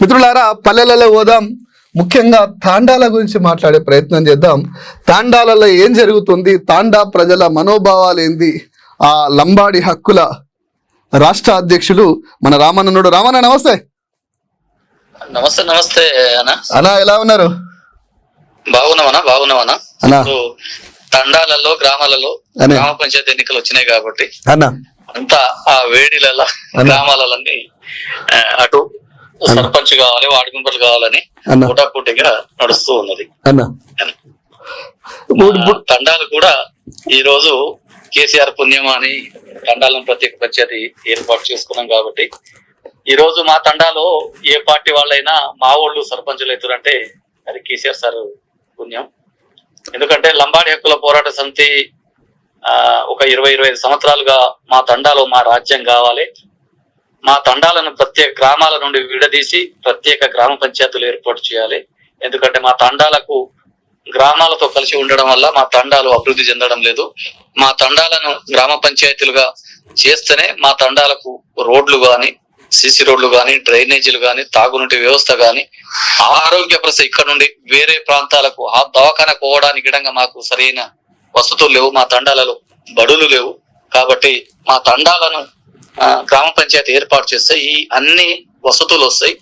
మిత్రులారా పల్లెలలో పోదాం. ముఖ్యంగా తాండాల గురించి మాట్లాడే ప్రయత్నం చేద్దాం. తాండాలలో ఏం జరుగుతుంది? తాండా ప్రజల మనోభావాలు ఏంది? ఆ లంబాడి హక్కుల రాష్ట్ర అధ్యక్షులు మన రామన్ననుడు. రామన్న నమస్తే. నమస్తే నమస్తే అన్న. అన్నా ఎలా ఉన్నారు? అన్నా. ఇప్పుడు తండాలలో గ్రామాలలో అనే. గ్రామ పంచాయతీ ఎన్నికలు వచ్చినాయి కాబట్టి అన్నా. అంతా ఆ వేడిలలో. గ్రామాలన్నీ అటు సర్పంచ్ కావాలి వార్డు మెంబర్లు కావాలని అన్న. పుటాపుటిగా నడుస్తూ ఉన్నది. తండాలు కూడా ఈ రోజు కేసీఆర్ పుణ్యం అని తండాలను ప్రత్యేక పంచాయతీ ఏర్పాటు చేసుకున్నాం కాబట్టి ఈ రోజు మా తండాలో ఏ పార్టీ వాళ్ళైనా మా వాళ్ళు సర్పంచులు అవుతారంటే అది కేసీఆర్ సార్ పుణ్యం. ఎందుకంటే లంబాడి హక్కుల పోరాట సమితి ఆ, ఒక ఇరవై ఇరవై ఐదు సంవత్సరాలుగా మా తండాలో మా రాజ్యం కావాలి. మా తండాలను ప్రత్యేక గ్రామాల నుండి విడదీసి ప్రత్యేక గ్రామ పంచాయతీలు ఏర్పాటు చేయాలి. ఎందుకంటే మా తండాలకు గ్రామాలతో కలిసి ఉండడం వల్ల మా తండాలు అభివృద్ధి చెందడం లేదు. మా తండాలను గ్రామ పంచాయతీలుగా చేస్తేనే మా తండాలకు రోడ్లు గాని సిసి రోడ్లు గాని డ్రైనేజీలు గాని తాగునీటి వ్యవస్థ గాని ఆరోగ్య ప్రశ్న ఇక్కడ నుండి వేరే ప్రాంతాలకు ఆ దవాఖాన పోవడానికి గిడంగా మాకు సరైన వసతులు లేవు. మా తండాలలో బడులు లేవు. కాబట్టి మా తండాలను గ్రామ పంచాయతీ ఏర్పాటు చేస్తే ఈ అన్ని వసతులు వస్తాయి.